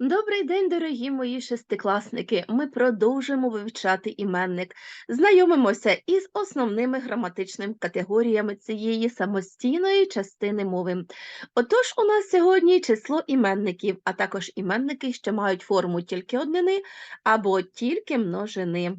Добрий день, дорогі мої шестикласники. Ми продовжуємо вивчати іменник. Знайомимося із основними граматичними категоріями цієї самостійної частини мови. Отож, у нас сьогодні число іменників, а також іменники, що мають форму тільки однини або тільки множини.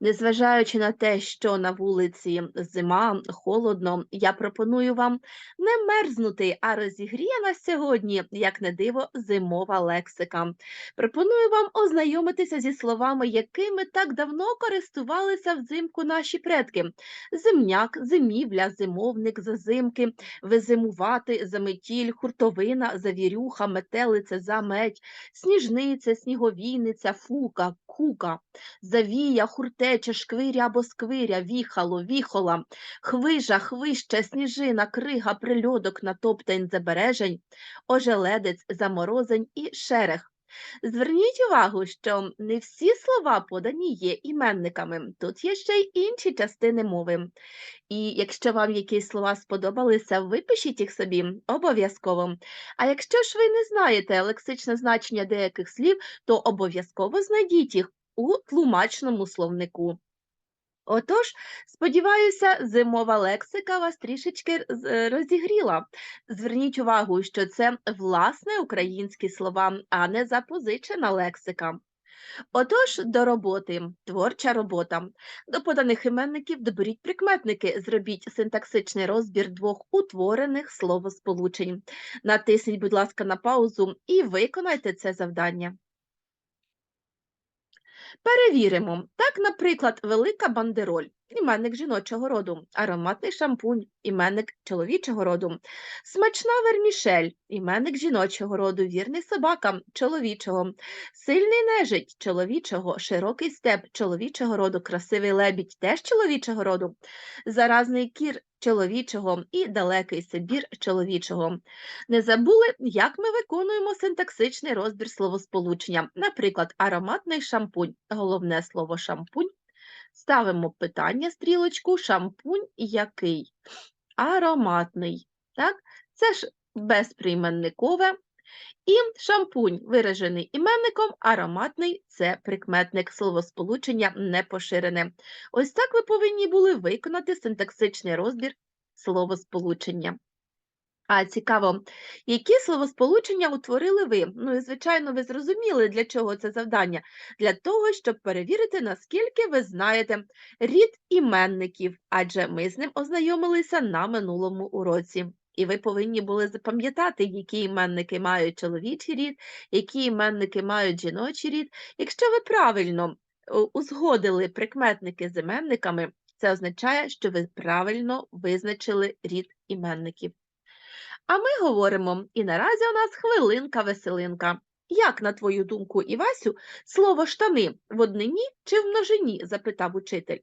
Незважаючи на те, що на вулиці зима, холодно, я пропоную вам не мерзнути, а розігріє сьогодні, як не диво, зимова лексика. Пропоную вам ознайомитися зі словами, якими так давно користувалися взимку наші предки: зимняк, зимівля, зимовник, зазимки, визимувати, заметіль, хуртовина, завірюха, метелиця, замедь, сніжниця, сніговійниця, фука, кука. Завія, хуртеча, шквиря або сквиря, віхало, віхола, хвижа, хвища, сніжина, крига, прильодок, натоптань, забережень, ожеледець, заморозень і шерех. Зверніть увагу, що не всі слова подані є іменниками, тут є ще й інші частини мови. І якщо вам якісь слова сподобалися, випишіть їх собі обов'язково. А якщо ж ви не знаєте лексичне значення деяких слів, то обов'язково знайдіть їх у тлумачному словнику. Отож, сподіваюся, зимова лексика вас трішечки е, розігріла. Зверніть увагу, що це власне українські слова, а не запозичена лексика. Отож, до роботи, творча робота. До поданих іменників доберіть прикметники, зробіть синтаксичний розбір двох утворених словосполучень. Натисніть, будь ласка, на паузу і виконайте це завдання. Перевіримо. Так, наприклад, велика бандероль, іменник жіночого роду, ароматний шампунь, іменник чоловічого роду, смачна вермішель, іменник жіночого роду, вірний собака чоловічого, сильний нежить чоловічого, широкий степ чоловічого роду, красивий лебідь теж чоловічого роду, заразний кір чоловічого і далекий Сибір чоловічого. Не забули, як ми виконуємо синтаксичний розбір словосполучення. Наприклад, ароматний шампунь. Головне слово шампунь. Ставимо питання стрілочку, шампунь який? Ароматний. Так? Це ж безприйменникове. І шампунь виражений іменником, ароматний це прикметник словосполучення непоширене. Ось так ви повинні були виконати синтаксичний розбір словосполучення. А цікаво, які словосполучення утворили ви? Ну і звичайно, ви зрозуміли, для чого це завдання? Для того, щоб перевірити, наскільки ви знаєте рід іменників, адже ми з ним ознайомилися на минулому уроці. І ви повинні були запам'ятати, які іменники мають чоловічий рід, які іменники мають жіночий рід. Якщо ви правильно е, узгодили прикметники з іменниками, це означає, що ви правильно визначили рід іменників. А ми говоримо, і наразі у нас хвилинка-веселинка. Як, на твою думку, Івасю, слово штани в однині чи в множині? запитав учитель.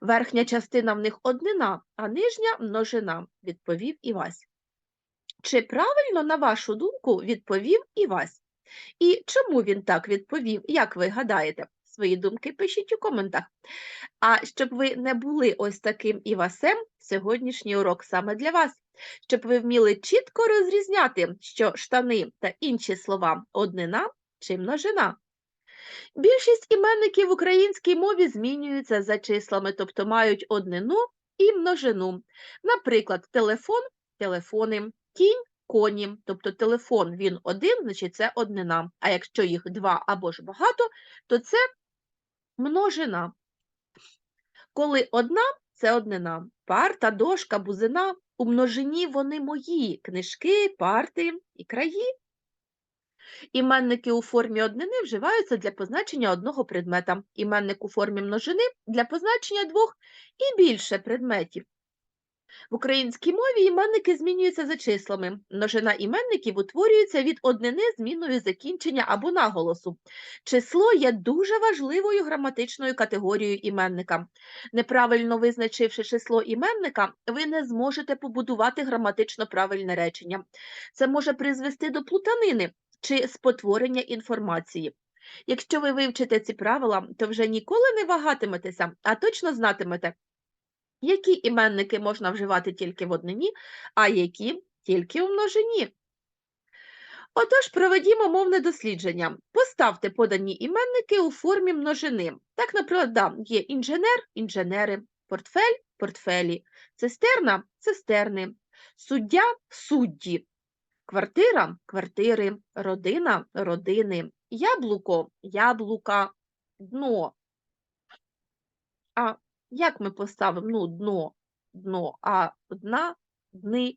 Верхня частина в них однина, а нижня множина, відповів Івась. Чи правильно, на вашу думку, відповів Івась? І чому він так відповів, як ви гадаєте? Свої думки пишіть у коментах. А щоб ви не були ось таким Івасем, сьогоднішній урок саме для вас, щоб ви вміли чітко розрізняти, що штани та інші слова однина чи множина. Більшість іменників в українській мові змінюються за числами, тобто мають однину і множину. Наприклад, телефон телефони, кінь коні, тобто телефон він один, значить це однина. А якщо їх два або ж багато, то це множина. Коли одна це однина. Парта, дошка, бузина у множині вони мої книжки, парти і краї. Іменники у формі однини вживаються для позначення одного предмета. Іменник у формі множини для позначення двох і більше предметів. В українській мові іменники змінюються за числами. Множина іменників утворюється від однини зміною закінчення або наголосу. Число є дуже важливою граматичною категорією іменника. Неправильно визначивши число іменника, ви не зможете побудувати граматично правильне речення. Це може призвести до плутанини чи спотворення інформації. Якщо ви вивчите ці правила, то вже ніколи не вагатиметеся, а точно знатимете, які іменники можна вживати тільки в однині, а які тільки у множині. Отож, проведімо мовне дослідження. Поставте подані іменники у формі множини. Так, наприклад, є інженер, інженери, портфель, портфелі, цистерна, цистерни, суддя, судді, квартира, квартири, родина, родини, яблуко, яблука, дно. А як ми поставимо ну, дно, дно, а дна, дни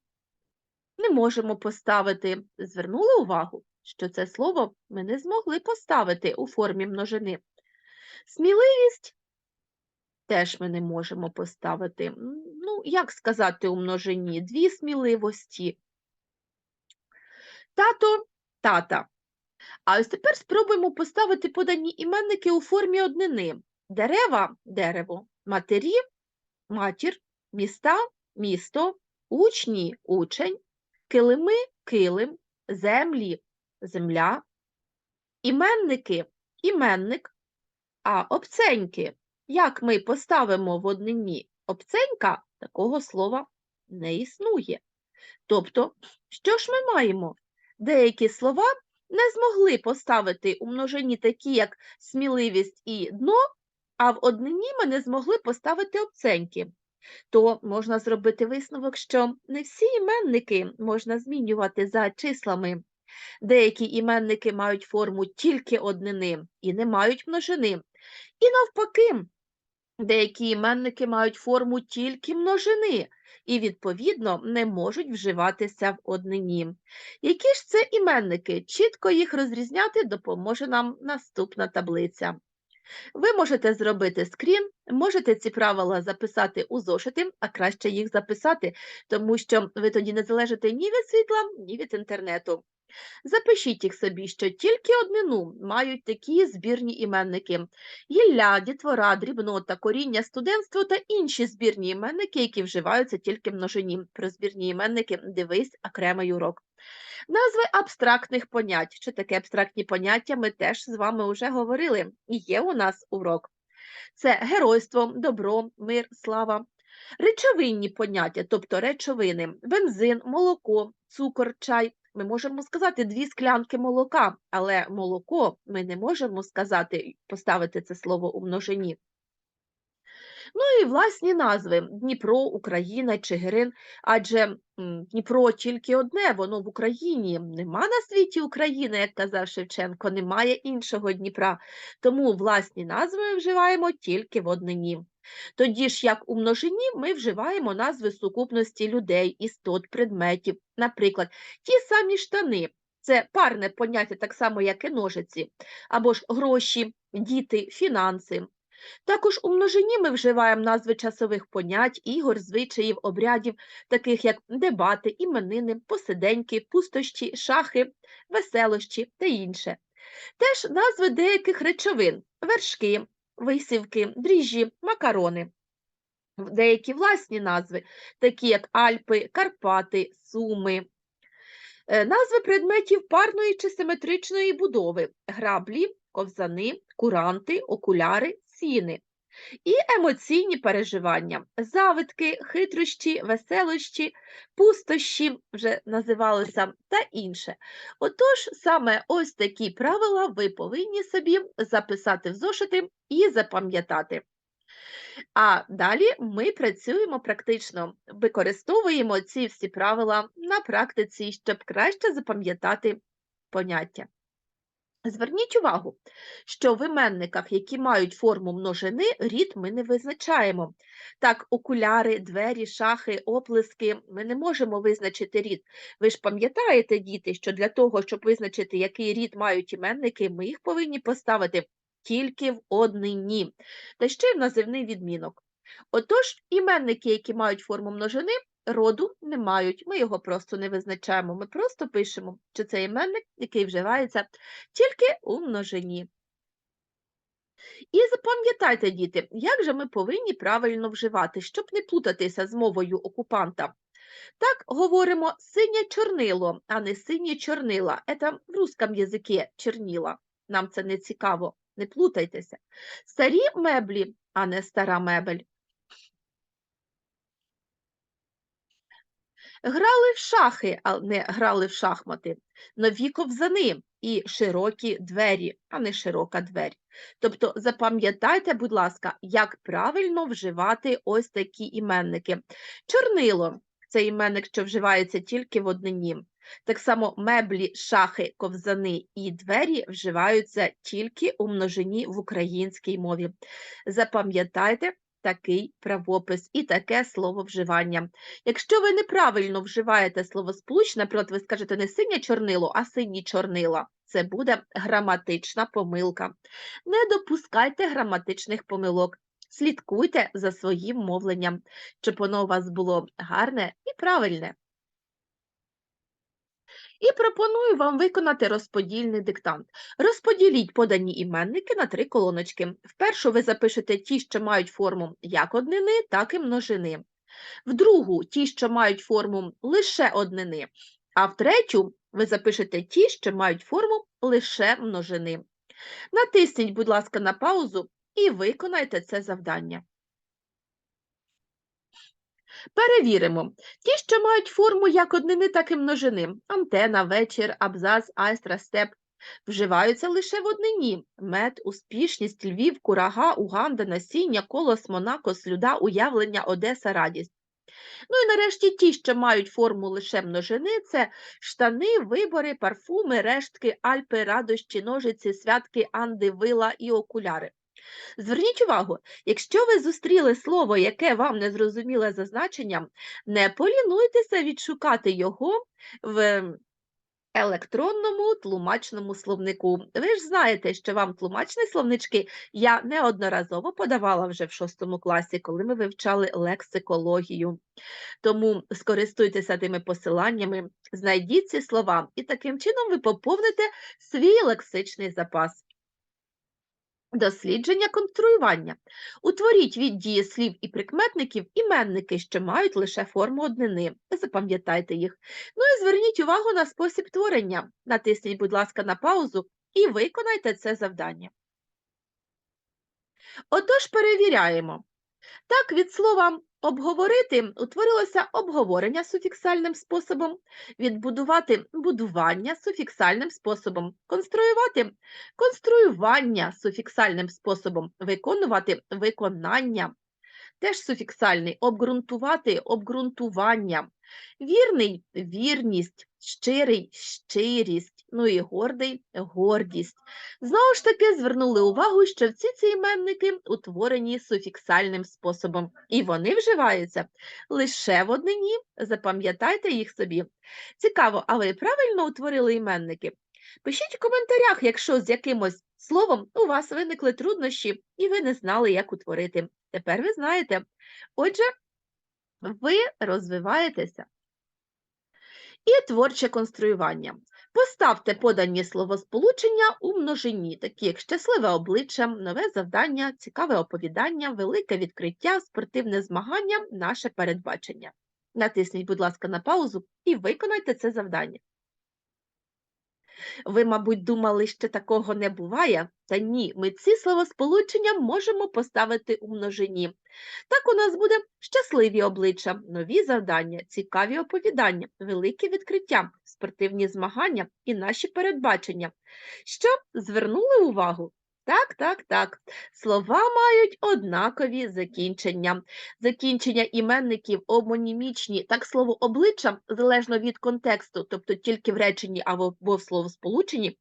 не можемо поставити. Звернули увагу, що це слово ми не змогли поставити у формі множини. Сміливість теж ми не можемо поставити. Ну, як сказати у множині? Дві сміливості. Тато, тата. А ось тепер спробуємо поставити подані іменники у формі однини. Дерева дерево, матері матір, міста місто, учні учень, килими килим, землі земля, іменники іменник, а обценьки. Як ми поставимо в однині обценька, такого слова не існує. Тобто, що ж ми маємо? Деякі слова не змогли поставити у множині такі, як сміливість і дно, а в однині ми не змогли поставити обценьки. То можна зробити висновок, що не всі іменники можна змінювати за числами. Деякі іменники мають форму тільки однини і не мають множини. І навпаки, деякі іменники мають форму тільки множини і, відповідно, не можуть вживатися в однині. Які ж це іменники? Чітко їх розрізняти допоможе нам наступна таблиця. Ви можете зробити скрін, можете ці правила записати у зошити, а краще їх записати, тому що ви тоді не залежите ні від світла, ні від інтернету. Запишіть їх собі, що тільки однину мають такі збірні іменники: гілля, дітвора, дрібнота, коріння, студентство та інші збірні іменники, які вживаються тільки множині. Про збірні іменники дивись окремий урок. Назви абстрактних понять. Що таке абстрактні поняття, ми теж з вами вже говорили. І є у нас урок. Це геройство, добро, мир, слава. Речовинні поняття, тобто речовини, бензин, молоко, цукор, чай. Ми можемо сказати дві склянки молока, але молоко ми не можемо сказати, поставити це слово у множині. Ну і власні назви Дніпро, Україна, Чигирин, адже Дніпро тільки одне, воно в Україні. Нема на світі України, як казав Шевченко, немає іншого Дніпра. Тому власні назви ми вживаємо тільки в однині. Тоді ж, як у множині, ми вживаємо назви сукупності людей, істот, предметів. Наприклад, ті самі штани. Це парне поняття, так само, як і ножиці, або ж гроші, діти, фінанси. Також у множині ми вживаємо назви часових понять, ігор, звичаїв, обрядів, таких як дебати, іменини, посиденьки, пустощі, шахи, веселощі та інше. Теж назви деяких речовин вершки, висівки, дріжджі, макарони. Деякі власні назви, такі як Альпи, Карпати, Суми. Е, Назви предметів парної чи симетричної будови граблі, ковзани, куранти, окуляри, сіни. І емоційні переживання, завитки, хитрощі, веселощі, пустощі вже називалися та інше. Отож, саме ось такі правила ви повинні собі записати в зошити і запам'ятати. А далі ми працюємо практично, використовуємо ці всі правила на практиці, щоб краще запам'ятати поняття. Зверніть увагу, що в іменниках, які мають форму множини, рід ми не визначаємо. Так, окуляри, двері, шахи, оплески ми не можемо визначити рід. Ви ж пам'ятаєте, діти, що для того, щоб визначити, який рід мають іменники, ми їх повинні поставити тільки в однині, та ще й в називний відмінок. Отож, іменники, які мають форму множини, роду не мають, ми його просто не визначаємо. Ми просто пишемо, що це іменник, який вживається тільки у множині. І запам'ятайте, діти, як же ми повинні правильно вживати, щоб не плутатися з мовою окупанта. Так говоримо синє чорнило, а не синє чорнила. Це в русском язикі черніла. Нам це не цікаво, не плутайтеся. Старі меблі, а не стара мебель. Грали в шахи, а не грали в шахмати. Нові ковзани і широкі двері, а не широка двері. Тобто запам'ятайте, будь ласка, як правильно вживати ось такі іменники. Чорнило це іменник, що вживається тільки в однині. Так само меблі, шахи, ковзани і двері вживаються тільки у множині в українській мові. Запам'ятайте такий правопис і таке слово вживання. Якщо ви неправильно вживаєте словосполучення, наприклад, ви скажете не синє чорнило, а сині чорнила, це буде граматична помилка. Не допускайте граматичних помилок. Слідкуйте за своїм мовленням, щоб воно у вас було гарне і правильне. І пропоную вам виконати розподільний диктант. Розподіліть подані іменники на три колоночки. Впершу ви запишете ті, що мають форму як однини, так і множини. В другу ті, що мають форму лише однини, а в третю ви запишете ті, що мають форму лише множини. Натисніть, будь ласка, на паузу і виконайте це завдання. Перевіримо. Ті, що мають форму як однини, так і множини. Антена, вечір, абзац, айстра, степ. Вживаються лише в однині. Мед, успішність, Львів, курага, Уганда, насіння, колос, Монако, слюда, уявлення, Одеса, радість. Ну і нарешті ті, що мають форму лише множини, це штани, вибори, парфуми, рештки, альпи, радощі, ножиці, святки, анди, вила і окуляри. Зверніть увагу, якщо ви зустріли слово, яке вам не зрозуміле за значенням, не полінуйтеся відшукати його в електронному тлумачному словнику. Ви ж знаєте, що вам тлумачні словнички я неодноразово подавала вже в шостому класі, коли ми вивчали лексикологію. Тому скористуйтеся тими посиланнями, знайдіть ці слова, і таким чином ви поповните свій лексичний запас. Дослідження конструювання. Утворіть від дієслів і прикметників іменники, що мають лише форму однини. Запам'ятайте їх. Ну і зверніть увагу на спосіб творення. Натисніть, будь ласка, на паузу і виконайте це завдання. Отож, перевіряємо. Так, від слова обговорити утворилося обговорення суфіксальним способом, відбудувати будування суфіксальним способом, конструювати конструювання суфіксальним способом, виконувати виконання, теж суфіксальний, обґрунтувати обґрунтування, вірний вірність, щирий щирість, ну і гордий гордість. Знову ж таки, звернули увагу, що всі ці іменники утворені суфіксальним способом, і вони вживаються лише в однині, запам'ятайте їх собі. Цікаво, а ви правильно утворили іменники? Пишіть в коментарях, якщо з якимось словом у вас виникли труднощі, і ви не знали, як утворити. Тепер ви знаєте. Отже, ви розвиваєтеся. І творче конструювання. Поставте подані словосполучення у множині, такі як щасливе обличчя, нове завдання, цікаве оповідання, велике відкриття, спортивне змагання, наше передбачення. Натисніть, будь ласка, на паузу і виконайте це завдання. Ви, мабуть, думали, що такого не буває? Та ні, ми ці словосполучення можемо поставити у множині. Так у нас буде щасливі обличчя, нові завдання, цікаві оповідання, великі відкриття, спортивні змагання і наші передбачення. Що звернули увагу? Так, так, так. Слова мають однакові закінчення. Закінчення іменників омонімічні, так слово обличчя, залежно від контексту, тобто тільки в реченні або в словосполученні,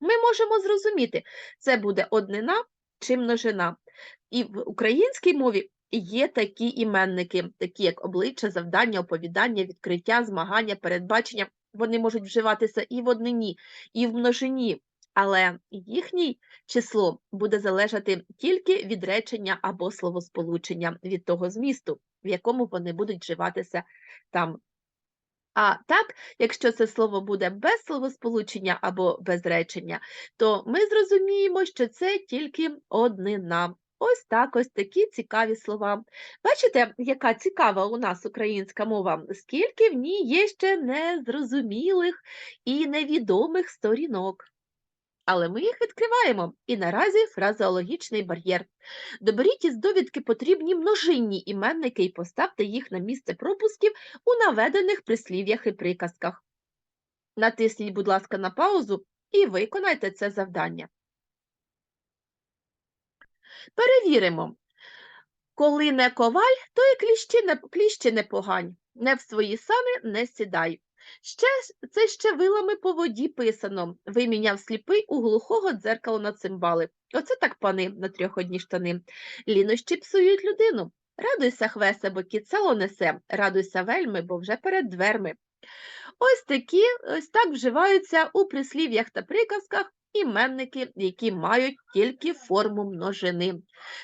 ми можемо зрозуміти, це буде однина чи множина. І в українській мові є такі іменники, такі як обличчя, завдання, оповідання, відкриття, змагання, передбачення. Вони можуть вживатися і в однині, і в множині але їхнє число буде залежати тільки від речення або словосполучення, від того змісту, в якому вони будуть вживатися там. А так, якщо це слово буде без словосполучення або без речення, то ми зрозуміємо, що це тільки однина. Ось так ось такі цікаві слова. Бачите, яка цікава у нас українська мова, скільки в ній є ще незрозумілих і невідомих сторінок. Але ми їх відкриваємо. І наразі фразеологічний бар'єр. Доберіть із довідки потрібні множинні іменники і поставте їх на місце пропусків у наведених прислів'ях і приказках. Натисніть, будь ласка, на паузу і виконайте це завдання. Перевіримо. Коли не коваль, то і кліщі не, погань, не в свої сани не сідай. Ще, це ще вилами по воді писано, виміняв сліпий у глухого дзеркало на цимбали. Оце так пани на трьох одні штани. Лінощі псують людину. Радуйся, хвесе, бо кіт несе, радуйся вельми, бо вже перед дверми. Ось такі, ось так вживаються у прислів'ях та приказках іменники, які мають тільки форму множини.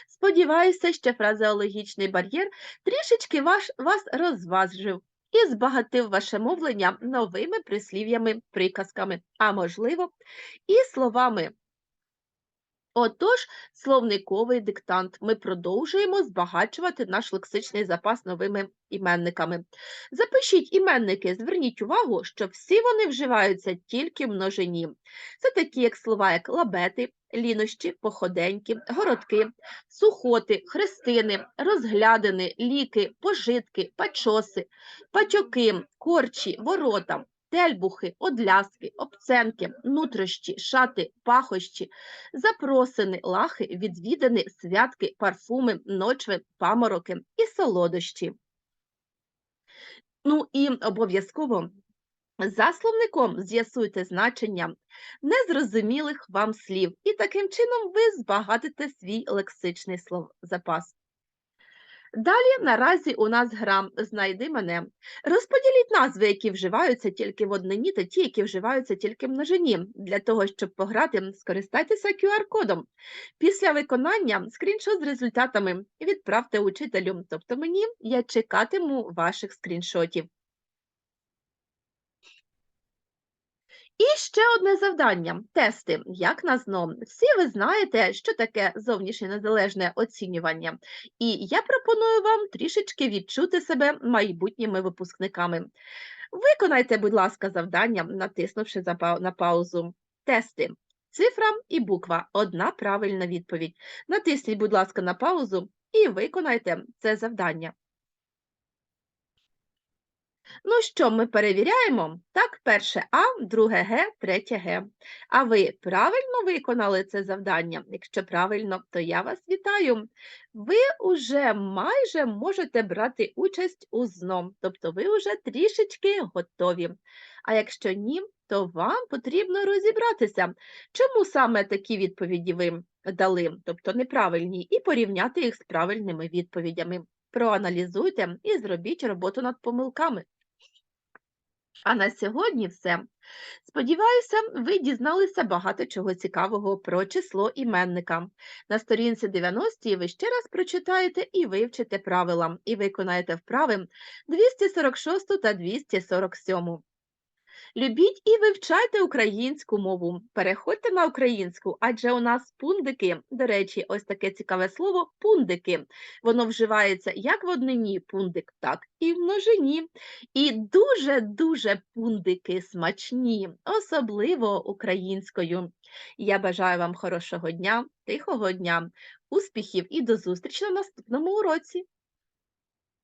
Сподіваюся, що фразеологічний бар'єр трішечки ваш, вас розважив і збагатив ваше мовлення новими прислів'ями, приказками, а можливо, і словами. Отож, словниковий диктант. Ми продовжуємо збагачувати наш лексичний запас новими іменниками. Запишіть іменники, зверніть увагу, що всі вони вживаються тільки в множині. Це такі як слова, як лабети, лінощі, походеньки, городки, сухоти, хрестини, розглядини, ліки, пожитки, пачоси, патьоки, корчі, ворота. Тельбухи, одляски, обценки, нутрощі, шати, пахощі, запросини, лахи, відвідини, святки, парфуми, ночви, памороки і солодощі. Ну і обов'язково за словником з'ясуйте значення незрозумілих вам слів, і таким чином ви збагатите свій лексичний слов запас. Далі наразі у нас гра Знайди мене. Розподіліть назви, які вживаються тільки в однині, та ті, які вживаються тільки в множині. Для того, щоб пограти, скористайтеся QR-кодом. Після виконання скріншот з результатами відправте учителю, тобто мені, я чекатиму ваших скріншотів. І ще одне завдання тести. Як на ЗНО. Всі ви знаєте, що таке зовнішнє незалежне оцінювання, і я пропоную вам трішечки відчути себе майбутніми випускниками. Виконайте, будь ласка, завдання, натиснувши на паузу. Тести. Цифра і буква одна правильна відповідь. Натисніть, будь ласка, на паузу і виконайте це завдання. Ну що, ми перевіряємо? Так, перше А, друге Г, третє Г. А ви правильно виконали це завдання? Якщо правильно, то я вас вітаю. Ви уже майже можете брати участь у ЗНО, тобто ви вже трішечки готові. А якщо ні, то вам потрібно розібратися, чому саме такі відповіді ви дали, тобто неправильні, і порівняти їх з правильними відповідями. Проаналізуйте і зробіть роботу над помилками. А на сьогодні все. Сподіваюся, ви дізналися багато чого цікавого про число іменника. На сторінці 90 ви ще раз прочитаєте і вивчите правила, і виконаєте вправи 246 та 247. Любіть і вивчайте українську мову. Переходьте на українську, адже у нас пундики, до речі, ось таке цікаве слово пундики. Воно вживається як в однині пундик, так і в множині. І дуже-дуже пундики смачні, особливо українською. Я бажаю вам хорошого дня, тихого дня, успіхів і до зустрічі на наступному уроці.